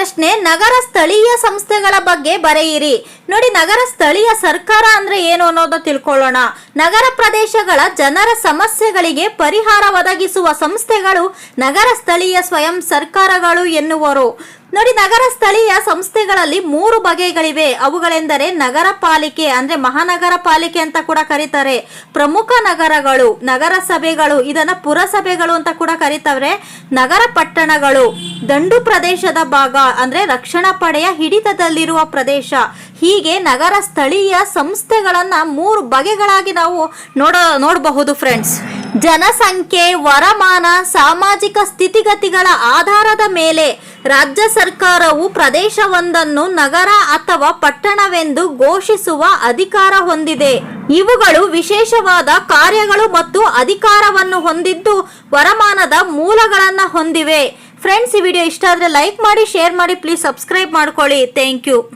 ಪ್ರಶ್ನೆ ನಗರ ಸ್ಥಳೀಯ ಸಂಸ್ಥೆಗಳ ಬಗ್ಗೆ ಬರೆಯಿರಿ. ನೋಡಿ, ನಗರ ಸ್ಥಳೀಯ ಸರ್ಕಾರ ಅಂದ್ರೆ ಏನು ಅನ್ನೋದು ತಿಳ್ಕೊಳ್ಳೋಣ. ನಗರ ಪ್ರದೇಶಗಳ ಜನರ ಸಮಸ್ಯೆಗಳಿಗೆ ಪರಿಹಾರ ಒದಗಿಸುವ ಸಂಸ್ಥೆಗಳು ನಗರ ಸ್ಥಳೀಯ ಸ್ವಯಂ ಸರ್ಕಾರಗಳು ಎನ್ನುವರು. ನೋಡಿ, ನಗರ ಸ್ಥಳೀಯ ಸಂಸ್ಥೆಗಳಲ್ಲಿ ಮೂರು ಬಗೆಗಳಿವೆ. ಅವುಗಳೆಂದರೆ ನಗರ ಪಾಲಿಕೆ, ಅಂದ್ರೆ ಮಹಾನಗರ ಪಾಲಿಕೆ ಅಂತ ಕೂಡ ಕರೀತಾರೆ. ಪ್ರಮುಖ ನಗರಗಳು ನಗರ ಸಭೆಗಳು ಇದನ್ನ ಪುರಸಭೆಗಳು ಅಂತ ಕೂಡ ಕರೀತಾರೆ ನಗರ ಪಟ್ಟಣಗಳು, ದಂಡು ಪ್ರದೇಶದ ಭಾಗ, ಅಂದ್ರೆ ರಕ್ಷಣಾ ಪಡೆಯ ಹಿಡಿತದಲ್ಲಿರುವ ಪ್ರದೇಶ. ಹೀಗೆ ನಗರ ಸ್ಥಳೀಯ ಸಂಸ್ಥೆಗಳನ್ನ ಮೂರು ಬಗೆಗಳಾಗಿ ನಾವು ನೋಡ, ನೋಡಬಹುದು ಫ್ರೆಂಡ್ಸ್ ಜನಸಂಖ್ಯೆ, ವರಮಾನ, ಸಾಮಾಜಿಕ ಸ್ಥಿತಿಗತಿಗಳ ಆಧಾರದ ಮೇಲೆ ರಾಜ್ಯ ಸರ್ಕಾರವು ಪ್ರದೇಶವೊಂದನ್ನು ನಗರ ಅಥವಾ ಪಟ್ಟಣವೆಂದು ಘೋಷಿಸುವ ಅಧಿಕಾರ ಹೊಂದಿದೆ. ಇವುಗಳು ವಿಶೇಷವಾದ ಕಾರ್ಯಗಳು ಮತ್ತು ಅಧಿಕಾರವನ್ನು ಹೊಂದಿದ್ದು ವರಮಾನದ ಮೂಲಗಳನ್ನು ಹೊಂದಿವೆ. ಫ್ರೆಂಡ್ಸ್ ಈ ವಿಡಿಯೋ ಇಷ್ಟ ಆದರೆ ಲೈಕ್ ಮಾಡಿ ಶೇರ್ ಮಾಡಿ ಪ್ಲೀಸ್ ಸಬ್ಸ್ಕ್ರೈಬ್ ಮಾಡ್ಕೊಳ್ಳಿ. Thank you